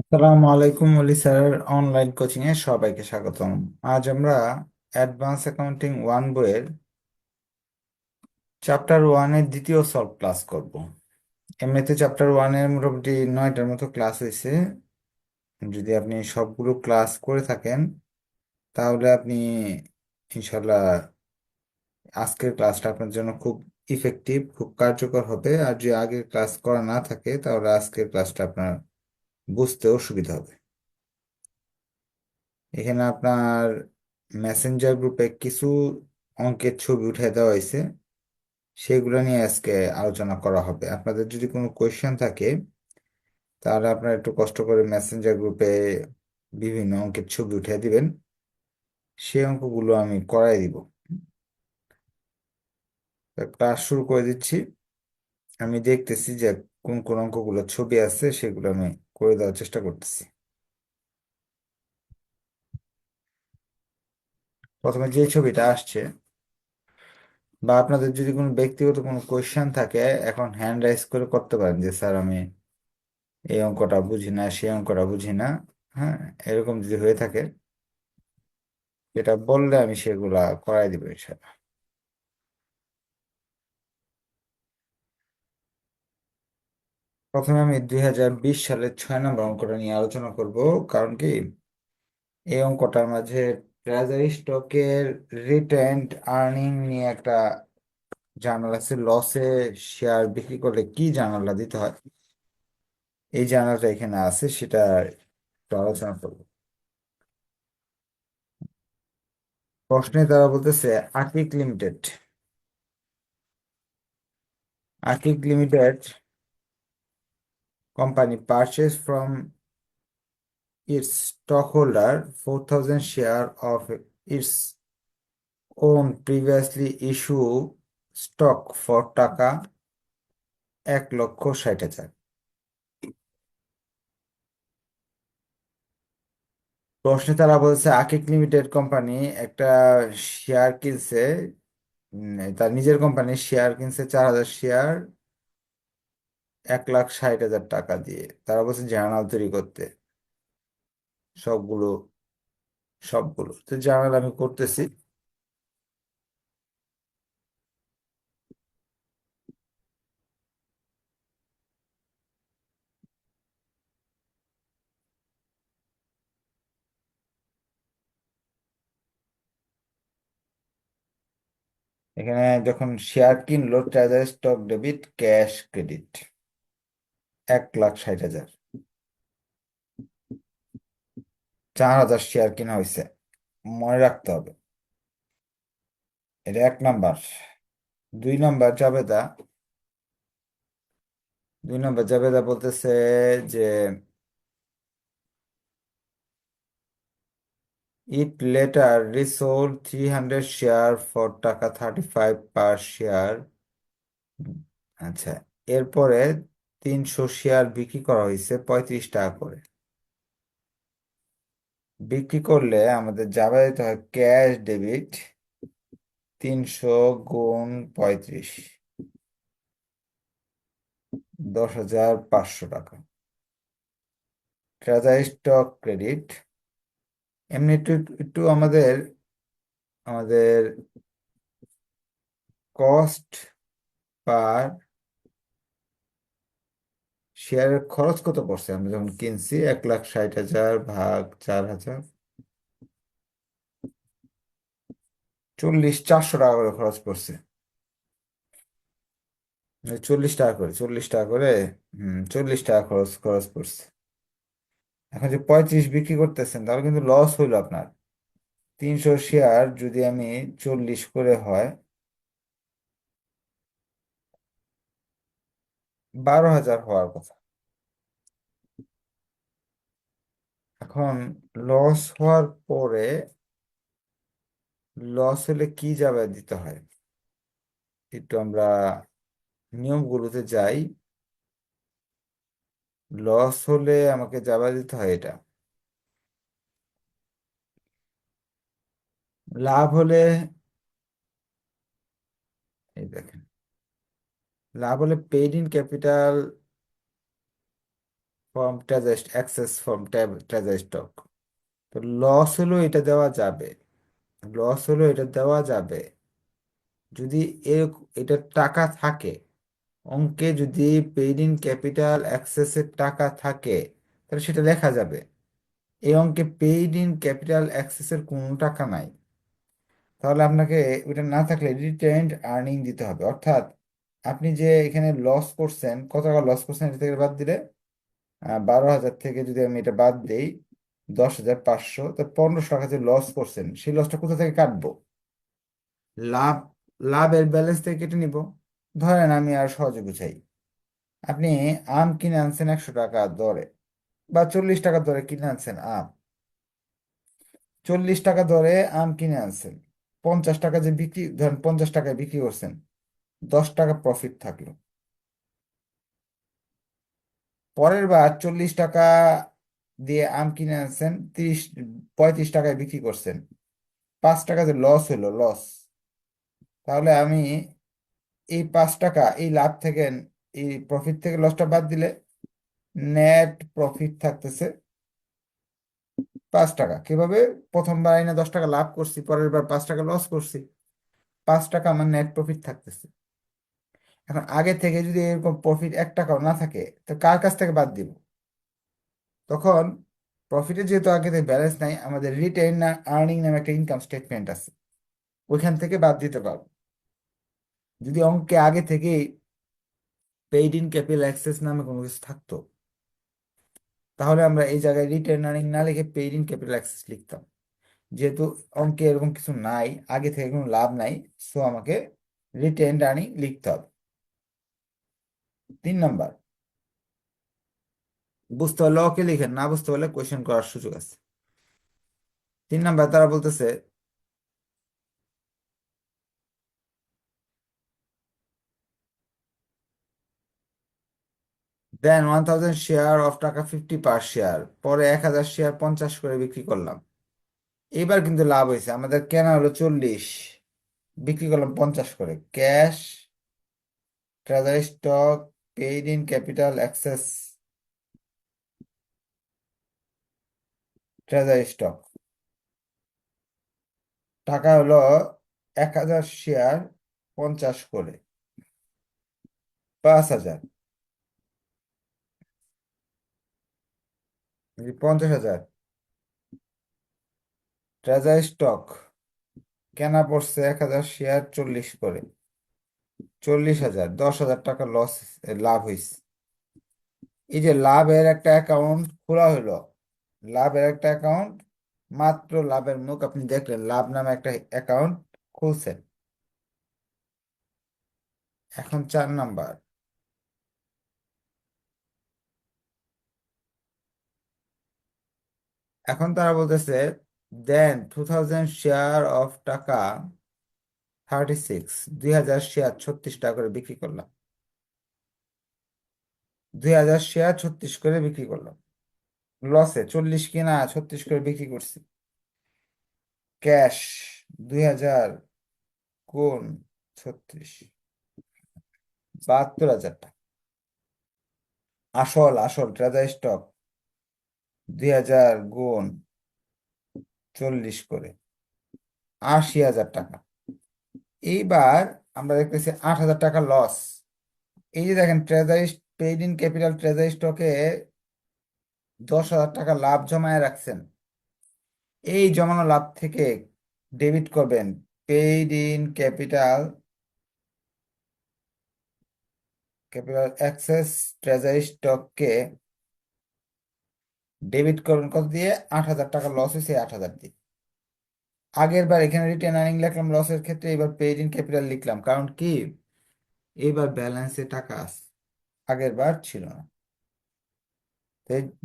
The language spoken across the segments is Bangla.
আসসালামু আলাইকুম অলি স্যারের অনলাইন কোচিং এ সবাইকে স্বাগতম। আজ আমরা অ্যাডভান্স অ্যাকাউন্টিং ওয়ান বইয়ের চ্যাপ্টার ওয়ানের দ্বিতীয় সলভ ক্লাস করব। এমনিতে চ্যাপ্টার ওয়ানের মোটামুটি নয়টার মতো ক্লাস হয়েছে যদি আপনি সবগুলো ক্লাস করে থাকেন, তাহলে আপনি ইনশাল্লাহ আজকের ক্লাসটা আপনার জন্য খুব ইফেক্টিভ খুব কার্যকর হবে। আর যদি আগের ক্লাস করা না থাকে, তাহলে আজকের ক্লাসটা আপনার বুঝতেও সুবিধা হবে। এখানে আপনার মেসেঞ্জার গ্রুপে কিছু অঙ্কের ছবি উঠে দেওয়া হয়েছে। সেগুলো নিয়ে আজকে আলোচনা করা হবে। আপনাদের যদি কোনো কোয়েশ্চেন থাকে, তাহলে আপনারা একটু কষ্ট করে মেসেঞ্জার গ্রুপে বিভিন্ন অঙ্কের ছবি উঠে দিবেন। সেই অঙ্কগুলো আমি করাই দিব। ক্লাস শুরু করে দিচ্ছি। আমি দেখতেছি যে কোন কোন অঙ্কগুলো ছবি আছে, সেগুলো আমি করে দেওয়ার চেষ্টা করতেছি। প্রথমে যে ছবিটা আসছে বা আপনাদের যদি কোনো ব্যক্তিগত কোনো কোয়েশ্চেন থাকে, এখন হ্যান্ড রাইজ করে করতে পারেন যে, স্যার, আমি এই অঙ্কটা বুঝি না, সেই অঙ্কটা বুঝি না। হ্যাঁ এরকম যদি হয়ে থাকে এটা বললে আমি সেগুলা করাই দিব ইনশাল্লাহ প্রথমে আমি দুই হাজার বিশ সালের ছয় নম্বর অঙ্কটা নিয়ে আলোচনা করব। কারণ কি? এই অঙ্কটার মাঝে ট্রেজারি স্টকের রিটেন্ড আর্নিং নিয়ে একটা জার্নাল আছে লসে শেয়ার বিক্রি করলে কি জার্নালটা দিতে হয়? এই জার্নালটা এখানে আছে, সেটা একটু আলোচনা করব। প্রশ্নে তারা বলতেছে Akik limited Akik limited company purchased from its stockholder 4000 share of its own previously issued stock for টাকা এক লক্ষ ষাট হাজার প্রশ্নে তারা বলছে আকিক লিমিটেড কোম্পানি একটা শেয়ার কিনছে তার নিজের কোম্পানির শেয়ার কিনছে চার হাজার শেয়ার এক লাখ ষাট হাজার টাকা দিয়ে। তারা বলছে জার্নাল তৈরি করতে। সবগুলো সবগুলো। তো জার্নাল আমি করতেছি। এখানে যখন শেয়ার কিনলো treasury stock debit cash credit এক লাখ ষাট হাজার। চার হাজার শেয়ার কিনা হয়েছে মনে রাখতে হবে। এটা এক নাম্বার। দুই নাম্বার জাবেদা। দুই নাম্বার জাবেদা বলতেছে যে it later resold three hundred share for taka thirty five per share আচ্ছা এরপরে তিনশো শেয়ার বিক্রি করা হয়েছে পঁয়ত্রিশ টাকা করে। বিক্রি করলে আমাদের যাবে দিতে হয় ক্যাশ ডেবিট তিনশো গুণ পঁয়ত্রিশ। দশ হাজার পাঁচশো টাকা। Treasury stock credit. এমনি একটু একটু আমাদের আমাদের কস্ট পার শেয়ারের খরচ কত পড়ছে? আমরা যখন কিনছি, এক লাখ ষাট হাজার ভাগ চার হাজার। চল্লিশ, চারশো টাকা করে খরচ পড়ছে। চল্লিশ টাকা করে, চল্লিশ টাকা করে, হম, চল্লিশ টাকা খরচ খরচ পড়ছে। এখন যে পঁয়ত্রিশ বিক্রি করতেছেন, তাহলে কিন্তু লস হইল আপনার। তিনশো শেয়ার যদি আমি চল্লিশ করে হয় বারো হাজার হওয়ার কথা। এখন লস হওয়ার পরে লস হলে কি যাবে দিতে হয়? একটু আমরা নিয়মগুলোতে যাই। লস হলে আমাকে যাবা দিতে হয় এটা। লাভ হলে এই দেখেন। লাভ হলে paid in capital from treasure excess from treasure stock তো লস হলো এটা দেওয়া যাবে। লস হলো এটা দেওয়া যাবে। যদি এর এটা টাকা থাকে, অঙ্কে যদি পেইড ইন ক্যাপিটাল অ্যাক্সেসের টাকা থাকে, তাহলে সেটা লেখা যাবে। এই অঙ্কে পেইড ইন ক্যাপিটাল অ্যাক্সেসের কোনো টাকা নাই। তাহলে আপনাকে ওটা না থাকলে রিটেন্ড আর্নিং দিতে হবে। অর্থাৎ আপনি যে এখানে লস করছেন, কত টাকা লস করছেন এটা থেকে বাদ দিলে? বারো হাজার থেকে যদি আমি এটা বাদ দিই, দশ হাজার পাঁচশো, তো পনেরোশো টাকা যে লস করছেন, সেই লসটা কোথা থেকে কাটবো? লাভ, লাভের ব্যালেন্স থেকে কেটে নিব। ধরেন আমি আর সহজে বুঝাই, আপনি আম কিনে আনছেন একশো টাকা দরে, বা চল্লিশ টাকা দরে কিনে আনছেন আম। চল্লিশ টাকা দরে আম কিনে আনছেন, পঞ্চাশ টাকা যে বিক্রি, ধরেন পঞ্চাশ টাকায় বিক্রি করছেন দশ টাকা প্রফিট থাকল। পরের বার চল্লিশ টাকা দিয়ে আম কিনে আনছেন, তিরিশ, পঁয়ত্রিশ টাকায় বিক্রি করছেন। পাঁচ টাকা যে লস হলো লস তাহলে আমি এই পাঁচ টাকা, এই লাভ থেকে, এই প্রফিট থেকে লসটা বাদ দিলে নেট প্রফিট থাকতেছে পাঁচ টাকা। কীভাবে? প্রথমবার আইনা দশ টাকা লাভ করছি, পরের বার পাঁচ টাকা লস করছি। পাঁচ টাকা আমার নেট প্রফিট থাকতেছে। এখন আগে থেকে যদি এরকম প্রফিট এক টাকাও না থাকে, তো কার কাছ থেকে বাদ দিব? তখন প্রফিটের যেহেতু আগে থেকে ব্যালেন্স নাই, আমাদের রিটেন আর্নিং নামে একটা ইনকাম স্টেটমেন্ট আছে। ওইখান থেকে বাদ দিতে পারব। যদি অঙ্কে আগে থেকে পেইড ইন ক্যাপিটাল অ্যাক্সেস নামে কোনো কিছু থাকতো, তাহলে আমরা এই জায়গায় রিটেন আর্নিং না লিখে পেইড ইন ক্যাপিটাল অ্যাক্সেস লিখতাম। যেহেতু অঙ্কে এরকম কিছু নাই, আগে থেকে কোনো লাভ নাই সো আমাকে রিটেন আর্নিং লিখতে হবে। তিন নাম্বার। বুঝতে হলে ওকে লিখেন না বুঝতে হলে কোয়েশ্চেন করার সুযোগ আছে। তিন নাম্বার, তারা বলতেছে, then one thousand share of taka fifty per share পরে এক হাজার শেয়ার পঞ্চাশ করে বিক্রি করলাম। এবার কিন্তু লাভ হয়েছে। আমাদের কেনা হলো চল্লিশ, বিক্রি করলাম পঞ্চাশ করে। Cash, treasury stock paid in capital excess treasury stock টাকা হলো এক হাজার শেয়ার পঞ্চাশ করে। পাঁচ হাজার। পঞ্চাশ হাজার। ট্রেজারি স্টক কেনা পড়ছে এক হাজার শেয়ার চল্লিশ করে। চল্লিশ হাজার, দশ হাজার টাকা লস লাভ হয়েছে এই যে লাভের একটা অ্যাকাউন্ট খোলা হলো লাভের একটা অ্যাকাউন্ট মাত্র লাভের মুখ আপনি দেখলেন, লাভ নামে একটা অ্যাকাউন্ট খুলছেন। এখন চার নাম্বার। এখন তারা বলতেছে then two thousand share of taka thirty six দুই হাজার শেয়ার ছত্রিশ টাকা করে বিক্রি করলাম। দুই হাজার শেয়ার ছত্রিশ করে বিক্রি করলাম। লসে চল্লিশ কিনা ছত্রিশ করে বিক্রি করছি। ক্যাশ দুই হাজার গুণ ছত্রিশ। বাহাত্তর হাজার টাকা। আসল আসল ট্রেজারি স্টক দুই হাজার গুণ চল্লিশ করে আশি হাজার টাকা। এইবার আমরা দেখতেছি আট হাজার টাকা লস এই যে দেখেন treasury paid in capital treasury স্টকে দশ হাজার টাকা লাভ জমায় রাখছেন। এই জমানো লাভ থেকে ডেবিট করবেন। Paid in capital capital excess treasury স্টককে ডেবিট করবেন কত দিয়ে? আট হাজার টাকা লস হয়েছে, আট হাজার দিয়ে। আগের বার এখানে রিটেন আর্নিং লিখলাম লসের ক্ষেত্রে এবার পেইড ইন ক্যাপিটাল লিখলাম। কারণ কি? এবার ব্যালেন্সে টাকা আছে আগের বার ছিল না।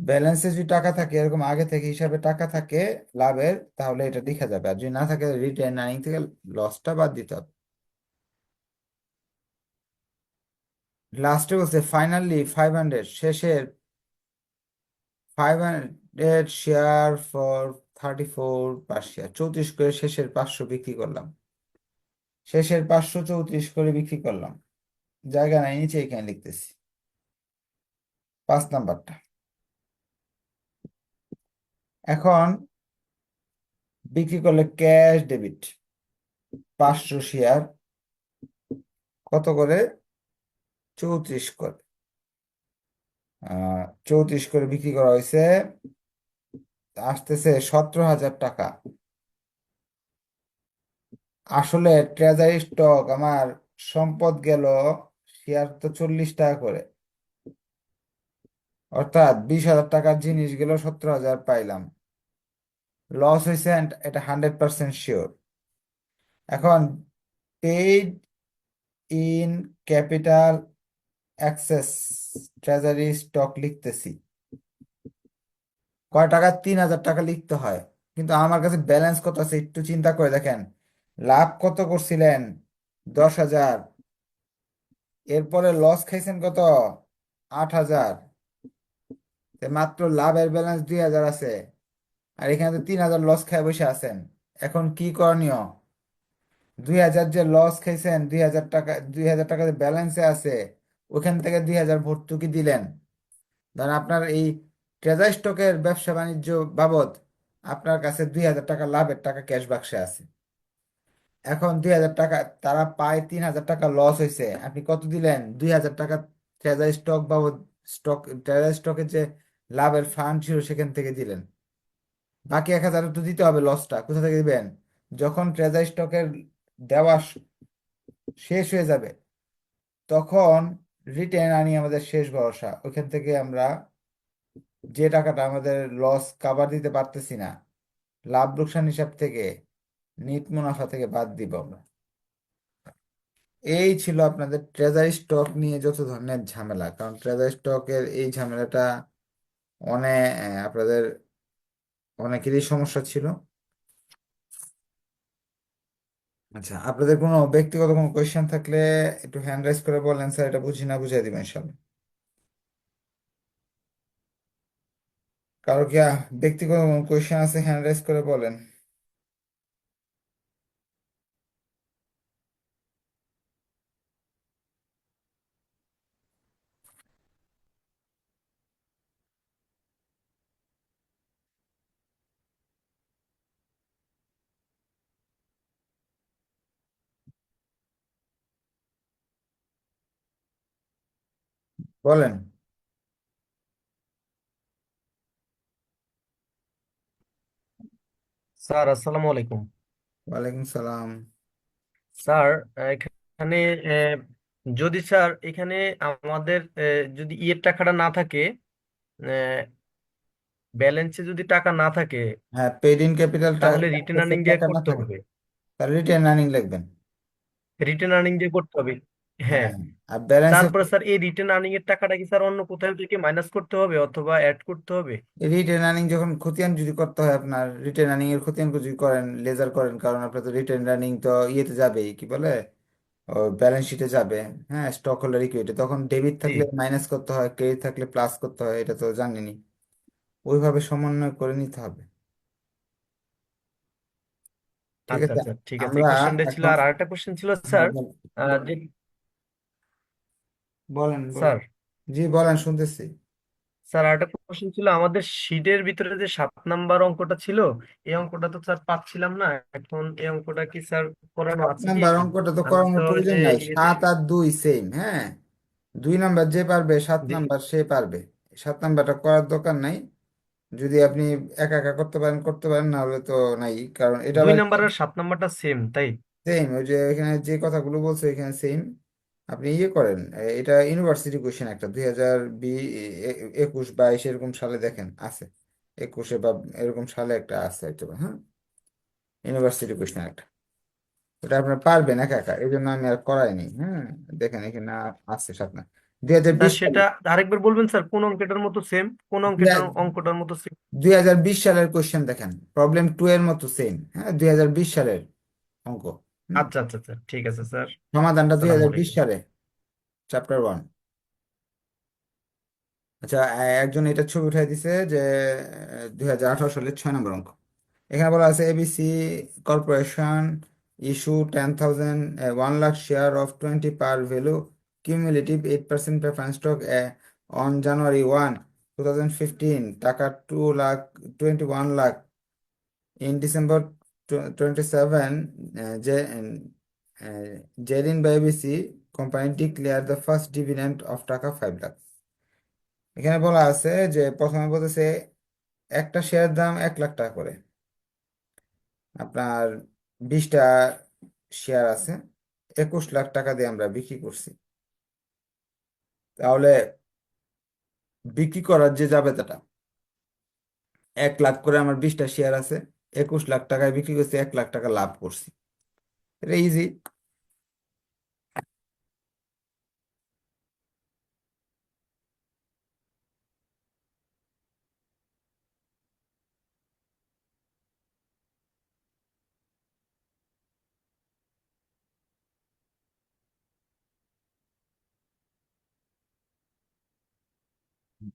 ব্যালেন্সে যদি টাকা থাকে, এরকম আগে থেকে হিসাবে টাকা থাকে লাভের, তাহলে এটা লেখা যাবে। আর যদি না থাকে রিটেন আর্নিং থেকে লসটা বাদ দিতে হবে। লাস্টে বলছে ফাইনালি ফাইভ হান্ড্রেড শেষের five hundred share for thirty four per share চৌত্রিশ করে শেষের পাঁচশো বিক্রি করলাম। শেষের পাঁচশো চৌত্রিশ করে বিক্রি করলাম। জায়গা নাই, নিচে এখানে লিখতেছি। পাঁচ নাম্বারটা। এখন বিক্রি করলে ক্যাশ ডেবিট। পাঁচশো শেয়ার। কত করে? চৌত্রিশ করে। চৌত্রিশ করে বিক্রি করা হয়েছে আসতেছে সতেরো হাজার টাকা। আসলে ট্রেজারি স্টক আমার সম্পদ গেল শেয়ার তো চল্লিশ টাকা করে। অর্থাৎ বিশ হাজার টাকার জিনিস গেল সতেরো হাজার পাইলাম। লস হয়েছে এটা হান্ড্রেড পার্সেন্ট শিওর এখন paid in capital excess treasury stock লিখতেছি। কয় টাকা? তিন হাজার টাকা লিখতে হয়। কিন্তু আমার কাছে ব্যালেন্স কত আছে একটু চিন্তা করে দেখেন। লাভ কত করছিলেন? দশ হাজার। এরপরে লস খাইছেন কত? আট হাজার। মাত্র লাভের ব্যালেন্স দুই হাজার আছে। আর এখানে তো তিন হাজার লস খাই বসে আছেন। এখন কি করণীয়? দুই হাজার যে লস খাইছেন, দুই হাজার টাকা দুই হাজার টাকা যে ব্যালেন্সে আছে, ওখান থেকে দুই হাজার ভর্তুকি দিলেন। ধরেন আপনার এই ট্রেজার স্টকের ব্যবসা বাণিজ্য বাবদ আপনার কাছে দুই হাজার টাকা লাভের টাকা ক্যাশ বাক্সে আছে। এখন দুই হাজার টাকা, তারা পায় তিন হাজার টাকা লস হয়েছে আপনি কত দিলেন? দুই হাজার টাকা ট্রেজার স্টক বাবদ স্টক, ট্রেজার স্টকের যে লাভের ফান্ড ছিল সেখান থেকে দিলেন। বাকি এক হাজার তো দিতে হবে লসটা কোথা থেকে দিবেন? যখন ট্রেজার স্টকের দেওয়া শেষ হয়ে যাবে, তখন রিটার্ন আনি আমাদের শেষ ভরসা। ওইখান থেকে আমরা যে টাকাটা আমাদের লস কাভার দিতে পারতেছি না, লাভ লোকসান হিসাব থেকে, নিট মুনাফা থেকে বাদ দিব আমরা। এই ছিল আপনাদের ট্রেজারি স্টক নিয়ে যত ধরনের ঝামেলা, কারণ ট্রেজারি স্টকের এই ঝামেলাটা অনেক আপনাদের অনেকেরই সমস্যা ছিল। আচ্ছা আপনাদের কোনো ব্যক্তিগত কোনো কোয়েশ্চেন থাকলে একটু হ্যান্ড রাইজ করে বলেন, স্যার, এটা বুঝি না বুঝিয়ে দিবেন ইনশাল্লাহ কারও কি ব্যক্তিগত কোনো কোয়েশ্চেন আছে? হ্যান্ড রাইজ করে বলেন। বলেন। স্যার আসসালামু আলাইকুম। ওয়ালাইকুম সালাম। স্যার এখানে যদি স্যার এখানে আমাদের যদি ইয়ের টাকাটা না থাকে ব্যালেন্সে যদি টাকা না থাকে হ্যাঁ পেড ইন ক্যাপিটাল তাহলে রিটেন আর্নিং দিয়ে করতে হবে। তাহলে রিটেন আর্নিং লিখবেন। রিটেন আর্নিং দিয়ে করতে হবে। হ্যাঁ। হ্যাঁ আর ব্যালেন্সে তারপরে স্যার এই রিটেন আর্নিং এর টাকাটা কি স্যার অন্য কোথাও থেকে মাইনাস করতে হবে অথবা অ্যাড করতে হবে? রিটেন আর্নিং যখন খতিয়ান যদি করতে হয় আপনার রিটেন আর্নিং এর খতিয়ান যদি করেন লেজার করেন কারণ আপনার তো রিটেন আর্নিং তো ইয়েতে যাবেই কি বলে? ব্যালেন্স শিটে যাবে হ্যাঁ স্টক হোল্ডার ইকুইটি তখন ডেবিট থাকলে মাইনাস করতে হয় ক্রেডিট থাকলে প্লাস করতে হয় এটা তো জানেনই। ওইভাবে সমন্বয় করে নিতে হবে। ঠিক আচ্ছা আছে? আচ্ছা ঠিক আছে এই আমরা কোশ্চেনটা ছিল এখন আর আরেকটা কোশ্চেন ছিল স্যার যে বলেন স্যার। জি বলেন শুনতেছি। স্যার আরেকটা কোশ্চেন ছিল আমাদের শিটের ভিতরে যে সাত নাম্বার অঙ্কটা ছিল এই অঙ্কটা তো স্যার পাচ্ছিলাম না। এখন এই অঙ্কটা কি স্যার করানো আছে কি? নাম্বার অঙ্কটা তো আমি করানোর তো প্রয়োজন এ, নাই। সাত আর দুই সেম হ্যাঁ? দুই নাম্বার যে পারবে সাত জি। নাম্বার সে পারবে। সাত নাম্বারটা করার দরকার নাই। যদি আপনি একা একা করতে পারেন করতে পারেন না হলে তো নাই। কারণ এটা দুই আবার নাম্বার আর সাত নাম্বারটা সেম তাই? সেম ওই যে এখানে যে কথাগুলো বলছে এখানে সেম আপনি ইয়ে করেন এটা ইউনিভার্সিটি কোশ্চেন একটা দুই হাজার বি একুশ বাইশ এরকম সালে দেখেন আছে। একুশে বা এরকম সালে একটা আছে হয়তো হ্যাঁ? ইউনিভার্সিটি কোশ্চেন একটা। ওটা আপনার পারবেন একা একা এই জন্য আমি আর করাইনি হ্যাঁ? দেখেন এখানে আছে সাত না। দুই হাজার বিশ সেটা আরেকবার বলবেন স্যার কোন অঙ্কটার মতো সেম কোন অঙ্কটার অঙ্কটার মতো সেম দুই হাজার বিশ সালের কোশ্চেন দেখেন প্রবলেম টু এর মতো সেম হ্যাঁ? দুই হাজার বিশ সালের অঙ্ক? আচ্ছা আচ্ছা আচ্ছা ঠিক আছে স্যার। সমাধানটা দুই হাজার বিশ সালে চ্যাপ্টার ওয়ান আচ্ছা একজন এটা ছবি উঠাই দিছে যে দুই হাজার আঠারো সালের ছয় নম্বর অঙ্ক। এখানে বলা আছে ABC corporation issue ten thousand one lakh share of twenty par value cumulative eight percent preference stock on January one two thousand fifteen taka two lakh twenty one lakh in December twenty seven যে জেরিন বাইবিসি company declare the first dividend of taka five lakh এখানে বলা আছে যে প্রথমে বলতেছে একটা শেয়ারের দাম এক লাখ টাকা করে। আপনার বিশটা শেয়ার আছে, একুশ লাখ টাকা দিয়ে আমরা বিক্রি করছি। তাহলে বিক্রি করার যে যাবে তাটা এক লাখ করে আমার বিশটা শেয়ার আছে একুশ লাখ টাকায় বিক্রি করছি, এক লাখ টাকা লাভ করছি। এটা ইজি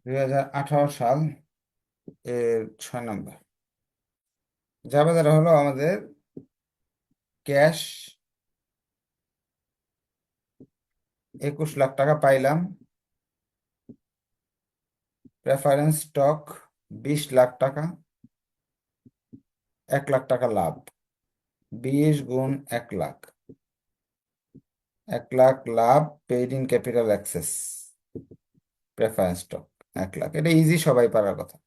দুই হাজার আঠারো সাল এর ছয় নম্বর। জাবেদাটা হলো আমাদের ক্যাশ একুশ লাখ টাকা পাইলাম। প্রেফারেন্স স্টক বিশ লাখ টাকা, এক লাখ টাকা লাভ, বিশ গুণ এক লাখ এক লাখ লাভ paid in capital excess preference stock, এক লাখ। এটা ইজি সবাই পারার কথা।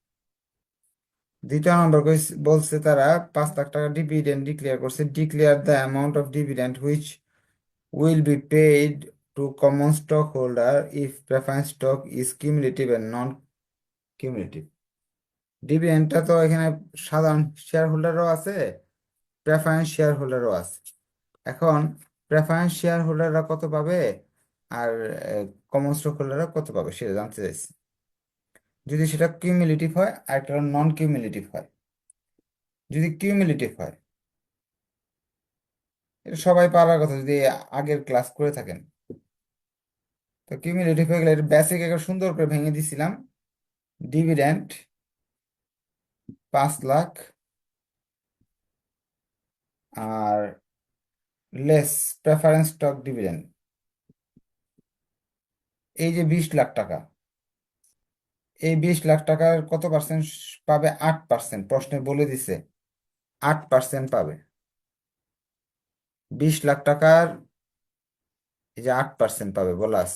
দ্বিতীয় নম্বর বলছে তারা পাঁচ লাখ টাকা ডিভিডেন্ড ডিক্লেয়ার করছে। Declare the amount of dividend which will be paid to common stock holder if preference stock is cumulative and non cumulative ডিভিডেন্ডটা তো এখানে সাধারণ শেয়ার হোল্ডারও আছে প্রেফারেন্স শেয়ার হোল্ডারও আছে। এখন প্রেফারেন্স শেয়ার হোল্ডাররা কত পাবে? আর কমন স্টক হোল্ডাররা কত পাবে সেটা জানতে চাইছি। যদি সেটা কিউমুলেটিভ হয়, আর একটা নন কিউমুলেটিভ হয়। যদি কিউমুলেটিভ হয়, এটা সবাই পারার কথা, যদি আগের ক্লাস করে থাকেন। তো কিউমুলেটিভ হয়ে গেলে এটা বেসিক একটা সুন্দর করে ভেঙে দিছিলাম। ডিভিডেন্ড পাঁচ লাখ, আর লেস প্রেফারেন্স স্টক ডিভিডেন্ড এই যে বিশ লাখ টাকা। এই বিশ লাখ টাকার কত পার্সেন্ট পাবে? আট পার্সেন্ট প্রশ্নে বলে দিছে, আট পার্সেন্ট পাবে। বিশ লাখ টাকার এই যে আট পার্সেন্ট পাবে বলাস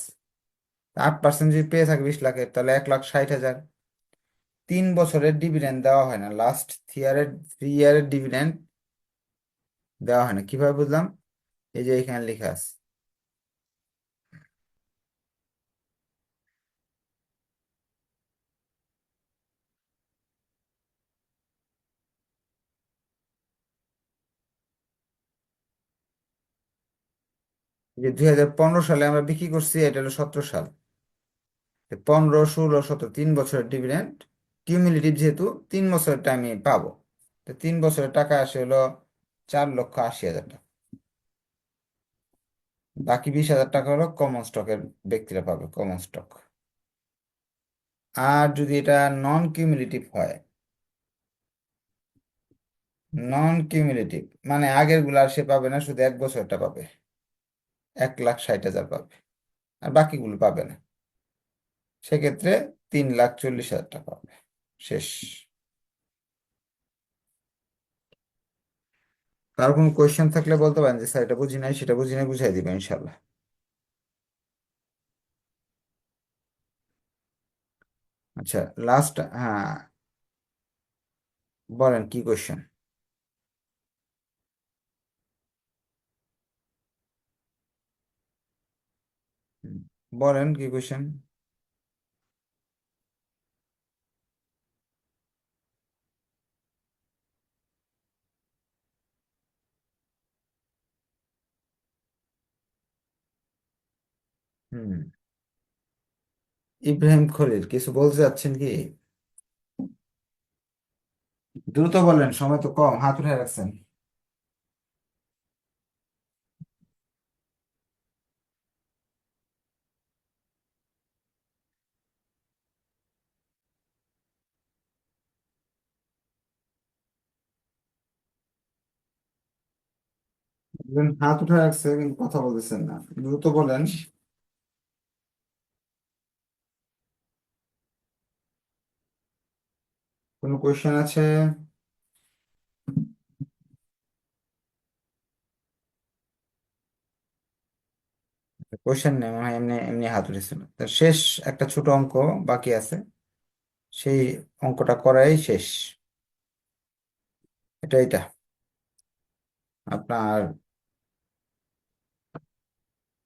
আট পার্সেন্ট যদি পেয়ে থাকে বিশ লাখের, তাহলে এক লাখ ষাট হাজার। তিন বছরের ডিভিডেন্ড দেওয়া হয় না। লাস্ট ইয়ারের থ্রি ইয়ারের ডিভিডেন্ড দেওয়া হয় না। কীভাবে বুঝলাম? এই যে এখানে লেখা আছে। যে দুই হাজার পনেরো সালে আমরা বিক্রি করছি, এটা হলো সতেরো সাল। পনেরো, ষোলো, সতেরো, তিন বছরের ডিভিডেন্ড কিউমুলেটিভ যেহেতু, তিন বছরের টাইমে পাবো। তো তিন বছরের টাকা আসে হলো চার লক্ষ আশি হাজার টাকা। বাকি বিশ হাজার টাকা হলো কমন স্টকের ব্যক্তিরা পাবে কমন স্টক আর যদি এটা নন কিউমুলেটিভ হয় নন কিউমুলেটিভ মানে আগেরগুলা সে পাবে না, শুধু এক বছরটা পাবে। এক লাখ ষাট হাজার পাবে। আর বাকিগুলো পাবে না। সেক্ষেত্রে তিন লাখ চল্লিশ হাজার টাকা পাবে। শেষ। কার কোনো কোয়েশ্চেন থাকলে বলতে পারেন যে, স্যার, এটা বুঝি নাই, সেটা বুঝি নাই, বুঝাই দিবেন ইনশাল্লাহ আচ্ছা লাস্ট হ্যাঁ। বলেন কি কোয়েশ্চেন বলেন কি কোয়েশ্চেন হুম। ইব্রাহিম খলিল, কিছু বলতে চাচ্ছেন কি? দ্রুত বলেন, সময় তো কম, হাত উঠে রাখছেন। হাত উঠে রাখছে, কিন্তু কথা বলতেছেন না। দ্রুত বলেন। কোনো কোয়েশ্চেন আছে? কোয়েশ্চেন নেই, মনে হয় এমনি এমনি হাত উঠেছিল। তো শেষ একটা ছোট অঙ্ক বাকি আছে। সেই অঙ্কটা করাই শেষ। এটা এটা আপনার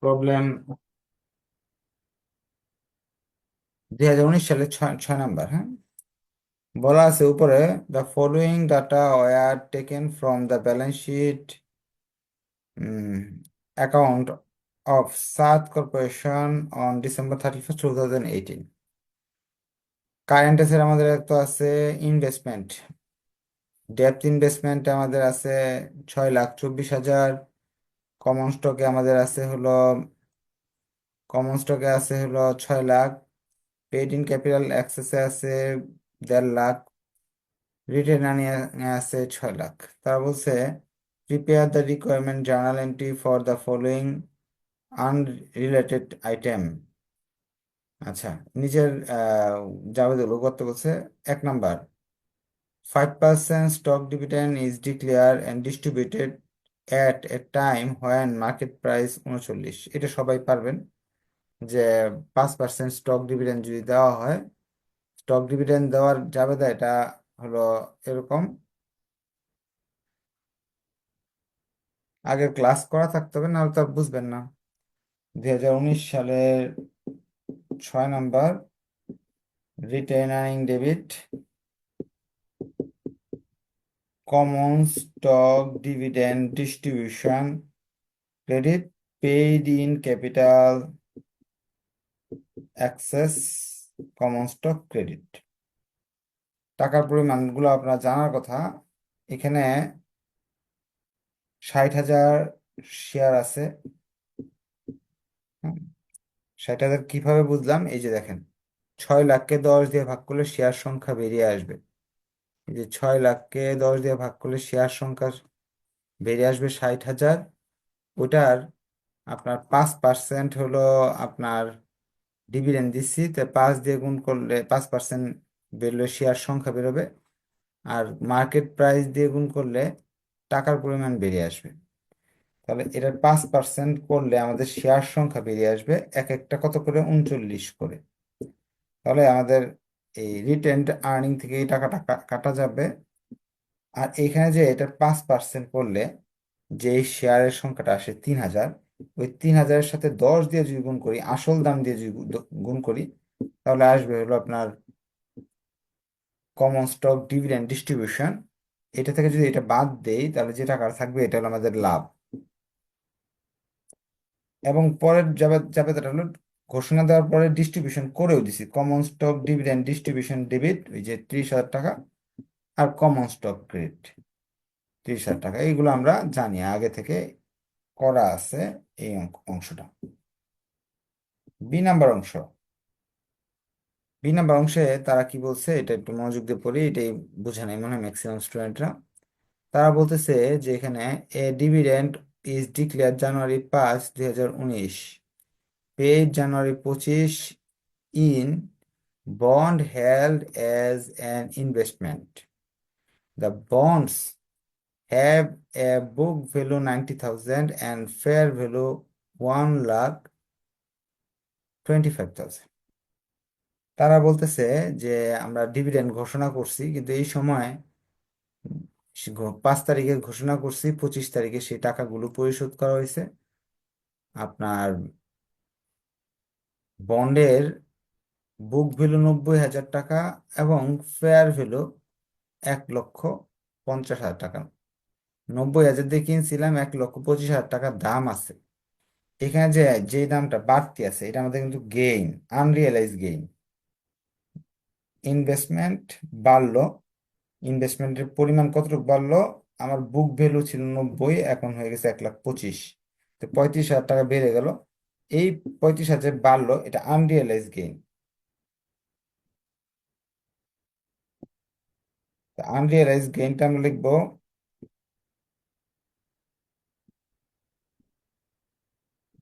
প্রবলেম দুই হাজার উনিশ সালে ছয় নাম্বার হ্যাঁ? বলা আছে উপরে the following data were taken from the balance sheet account of সাত corporation on December thirty first two thousand eighteen current asset আমাদের তো আছে ইনভেস্টমেন্ট ডেপ্থ ইনভেস্টমেন্ট আমাদের আছে ছয় লাখ চব্বিশ হাজার। কমন স্টকে আমাদের আছে হলো কমন স্টকে আছে হলো ছয় লাখ পেড ইন ক্যাপিটাল অ্যাক্সেসে আছে দেড় লাখ রিটেন আর্নিং আছে ছয় লাখ। তারা বলছে prepare the requirement journal entry for the following unrelated item আচ্ছা নিচের জাবেদুল করতে বলছে, এক number five percent stock dividend is declare and distributed at a time when market price উনচল্লিশ। এটা সবাই পারবেন যে পাঁচ পার্সেন্ট স্টক ডিভিডেন্ড যদি দেওয়া হয় স্টক ডিভিডেন্ড দেওয়ার জাবেদা এটা হলো এরকম। আগের ক্লাস করা থাকতে হবে, নাহলে তো আর বুঝবেন না। দুই হাজার উনিশ সালের ছয় number retained earning debit common stock dividend distribution credit paid in capital excess common stock credit টাকার পরিমাণগুলো আপনার জানার কথা, এখানে ষাট হাজার শেয়ার আছে। ষাট হাজার কীভাবে বুঝলাম? এই যে দেখেন, ছয় লাখকে দশ দিয়ে ভাগ করলে শেয়ার সংখ্যা বেরিয়ে আসবে। যে ছয় লাখকে দশ দিয়ে ভাগ করলে শেয়ার সংখ্যা বেরিয়ে আসবে ষাট হাজার। ওটার আপনার পাঁচ পার্সেন্ট হলো আপনার ডিভিডেন্ড দিচ্ছি, তো পাঁচ দিয়ে গুণ করলে পাঁচ পার্সেন্ট বেরোলে শেয়ার সংখ্যা বেরোবে। আর মার্কেট প্রাইস দিয়ে গুণ করলে টাকার পরিমাণ বেরিয়ে আসবে। তাহলে এটার পাঁচ পার্সেন্ট করলে আমাদের শেয়ার সংখ্যা বেরিয়ে আসবে এক একটা কত করে? উনচল্লিশ করে। তাহলে আমাদের এই রিটেন্ড আর্নিং থেকে এই টাকাটা কাটা যাবে। আর এখানে যে এটা পাঁচ পার্সেন্ট করলে যে শেয়ারের সংখ্যাটা আসে তিন হাজার, ওই তিন হাজারের সাথে দশ দিয়ে যদি গুণ করি, আসল দাম দিয়ে যদি গুণ করি, তাহলে আসবে হলো আপনার কমন স্টক ডিভিডেন্ড ডিস্ট্রিবিউশন এটা থেকে যদি এটা বাদ দেই, তাহলে যে টাকা থাকবে, এটা হলো আমাদের লাভ। এবং পরের যাবে যাবে এটা হলো ঘোষণা দেওয়ার পরে ডিস্ট্রিবিউশন করেও দিছি। Common stock dividend distribution debit ওই যে ত্রিশ হাজার টাকা, আর কমন স্টক ক্রেডিট ত্রিশ হাজার টাকা। এইগুলো আমরা জানি, আগে থেকে করা আছে এই অংশটা। বি নাম্বার অংশ। বি নাম্বার অংশে তারা কি বলছে, এটা একটু মনোযোগ দিয়ে পড়ি, এটাই বুঝে নেই মনে হয় ম্যাক্সিমাম স্টুডেন্টরা তারা বলতেছে যে এখানে a dividend is declare January পাঁচ দুই হাজার উনিশ। পেড জানুয়ারি পঁচিশ, in, bond held as an investment. The bonds have a book value ninety thousand and fair value one lakh twenty five thousand. তারা বলতেছে যে আমরা ডিভিডেন্ড ঘোষণা করছি, কিন্তু এই সময় পাঁচ তারিখে ঘোষণা করছি, পঁচিশ তারিখে সেই টাকাগুলো পরিশোধ করা হয়েছে। আপনার বন্ডের বুক ভ্যালু নব্বই হাজার টাকা এবং ফেয়ার ভ্যালু এক লক্ষ পঞ্চাশ হাজার টাকা। নব্বই হাজার দিয়ে কিনছিলাম এক লক্ষ পঁচিশ হাজার টাকা দাম আছে। এখানে যে যে দামটা বাড়তি আছে, এটা আমাদের কিন্তু গেইন আনরিয়েলাইজ গেইন ইনভেস্টমেন্ট বাড়লো। ইনভেস্টমেন্টের পরিমাণ কতটুকু বাড়লো? আমার বুক ভ্যালু ছিল নব্বই, এখন হয়ে গেছে এক লাখ পঁচিশ। তো পঁয়ত্রিশ হাজার টাকা বেড়ে গেল। এই পঁয়ত্রিশ হাজার বাড়লো, এটা আনরিয়েলাইজ গেইন আনরিয়েলাইজ গেইনটা আমরা লিখব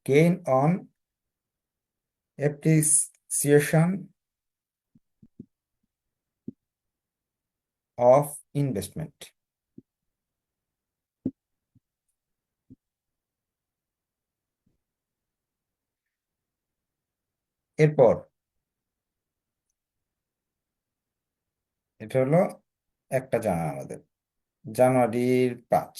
gain on appreciation of investment এরপর, এটা হলো একটা জানা আমাদের। জানুয়ারির পাঁচ।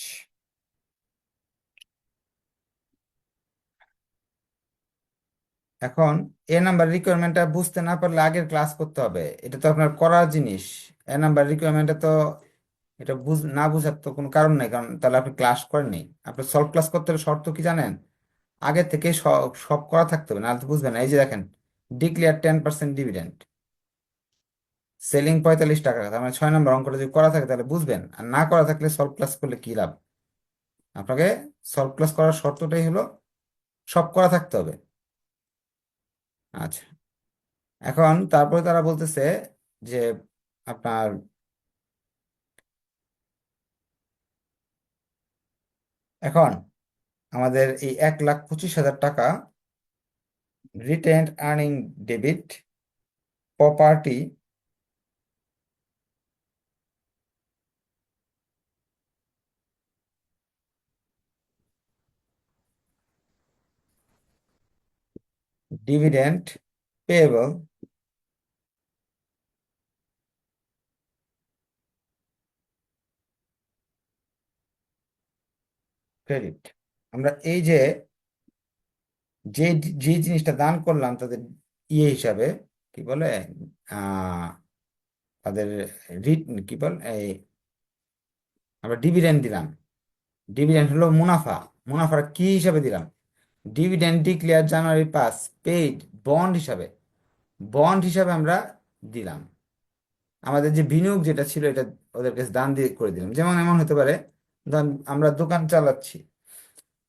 এখন, এ নাম্বার রিকোয়ারমেন্টটা বুঝতে না পারলে আগের ক্লাস করতে হবে। এটা তো আপনার করার জিনিস। এ নাম্বার রিকোয়ারমেন্টটা তো এটা বুঝ, না বুঝার তো কোনো কারণ নেই, কারণ তাহলে আপনি ক্লাস করেননি। আপনি সলভ ক্লাস করতে হলে শর্ত কি জানেন? আগে থেকে সব সব করা থাকতে হবে, নাহলে তো বুঝবেন না। এই যে দেখেন declare ten percent dividend selling পঁয়তাল্লিশ টাকা, তার মানে ছয় নম্বর অঙ্কটা যদি করা থাকে তাহলে বুঝবেন, আর না করা থাকলে সলভ ক্লাস করলে কি লাভ? আপনাকে সলভ ক্লাস করার শর্তটাই হলো, সব করা থাকতে হবে। আচ্ছা এখন তারপরে তারা বলতেছে যে আপনার এখন আমাদের এই এক লাখ পঁচিশ হাজার টাকা retained earning debit property dividend payable credit আমরা এই যে যে যে জিনিসটা দান করলাম তাদের ইয়ে হিসাবে, কি বলে তাদের কি বল, এই আমরা ডিভিডেন্ড দিলাম। ডিভিডেন্ড হলো মুনাফা। মুনাফা কি হিসাবে দিলাম? Dividend declare January pass paid bond হিসাবে। বন্ড হিসাবে আমরা দিলাম। আমাদের যে বিনিয়োগ যেটা ছিল, এটা ওদের কাছে দান দিয়ে করে দিলাম। যেমন এমন হতে পারে আমরা দোকান চালাচ্ছি।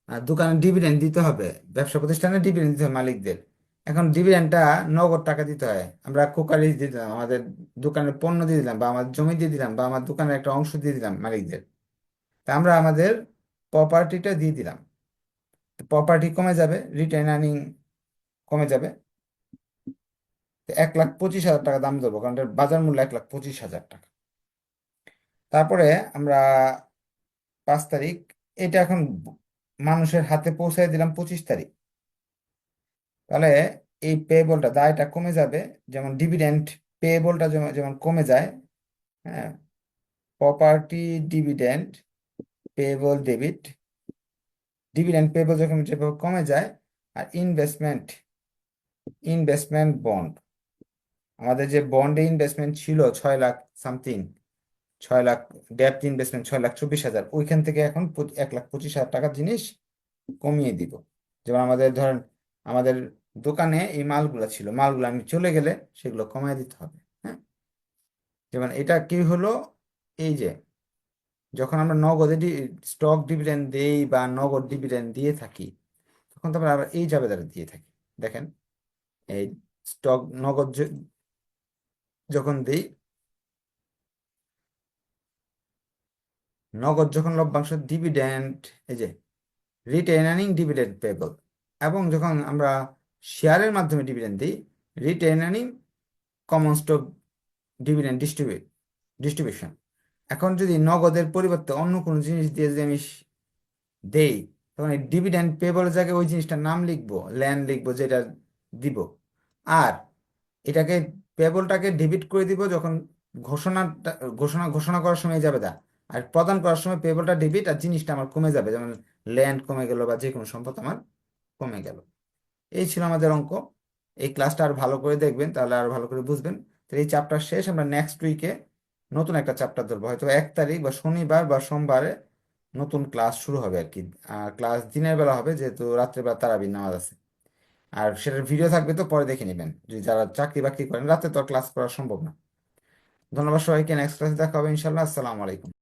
দোকানে ডিভিডেন্ড দিতে হবে। ব্যবসা প্রতিষ্ঠানে ডিভিডেন্ড দিতে হবে মালিকদের। এখন ডিভিডেন্ডটা নগদ টাকা দিতে হয়। আমরা কোকারিজ দিয়ে দিলাম, আমাদের দোকানের পণ্য দিয়ে দিলাম, বা আমার জমি দিয়ে দিলাম, বা আমার দোকানের একটা অংশ দিয়ে দিলাম মালিকদের। তা আমরা আমাদের প্রপার্টিটা দিয়ে দিলাম। প্রপার্টি কমে যাবে রিটেন আর্নিং কমে যাবে। এক লাখ পঁচিশ হাজার টাকা দাম দেবো কারণ এটার বাজার মূল্য এক লাখ পঁচিশ হাজার টাকা। তারপরে আমরা পাঁচ তারিখ, এটা এখন মানুষের হাতে পৌঁছায় দিলাম পঁচিশ তারিখ। তাহলে এই পেয়েবলটা দায়টা কমে যাবে, যেমন ডিভিডেন্ড পেয়েবলটা যেমন কমে যায় হ্যাঁ property dividend payable debit dividend payable যখন কমে যায়, আর ইনভেস্টমেন্ট ইনভেস্টমেন্ট বন্ড আমাদের যে বন্ডে ইনভেস্টমেন্ট ছিল ছয় লাখ সামথিং ছয় লাখ ডেপ্ট ইনভেস্টমেন্ট ছয় লাখ চব্বিশ হাজার, ওইখান থেকে এখন এক লাখ পঁচিশ হাজার টাকার জিনিস কমিয়ে দিব। যেমন আমাদের ধরেন, আমাদের দোকানে এই মালগুলো ছিল, মালগুলো আমি চলে গেলে সেগুলো কমায় দিতে হবে হ্যাঁ? যেমন এটা কি হলো? এই যে, যখন আমরা নগদে স্টক ডিভিডেন্ড দেই বা নগদ ডিভিডেন্ড দিয়ে থাকি, তখন তো আমরা আবার এই জাবেদারে দিয়ে থাকি। দেখেন, এই স্টক নগদ যখন দেই নগদ যখন লভ্যাংশ ডিভিডেন্ড এই যে রিটেইনিং ডিভিডেন্ড পেবল এবং যখন আমরা শেয়ারের মাধ্যমে ডিভিডেন্ড দিই retaining common stock dividend distribute distribution এখন যদি নগদের পরিবর্তে অন্য কোনো জিনিস দিয়ে যদি আমি দেই, তখন এই ডিভিডেন্ড পেবল জায়গায় ওই জিনিসটার নাম লিখব ল্যান্ড লিখব, যেটা দিব। আর এটাকে পেবলটাকে ডেবিট করে দিব যখন ঘোষণা ঘোষণা ঘোষণা করার সময় যাবে দা আর প্রদান করার সময় পেবলটা ডেবিট আর জিনিসটা আমার কমে যাবে, যেমন ল্যান্ড কমে গেল বা যে কোনো সম্পদ আমার কমে গেল। এই ছিল আমাদের অঙ্ক। এই ক্লাসটা আর ভালো করে দেখবেন, তাহলে আর ভালো করে বুঝবেন। তো এই চ্যাপ্টার শেষ, আমরা নেক্সট উইকে নতুন একটা চ্যাপ্টার ধরবো। হয়তো এক তারিখ বা শনিবার বা সোমবারে নতুন ক্লাস শুরু হবে আর কি। আর ক্লাস দিনের বেলা হবে, যেহেতু রাত্রেবেলা তারাবির নামাজ আছে। আর সেটার ভিডিও থাকবে তো পরে দেখে নেবেন। যদি যারা চাকরি বাকরি করেন, রাতে তো ক্লাস করা সম্ভব না। ধন্যবাদ সবাইকে নেক্সট ক্লাসে দেখা হবে ইনশাল্লাহ আসসালামু আলাইকুম।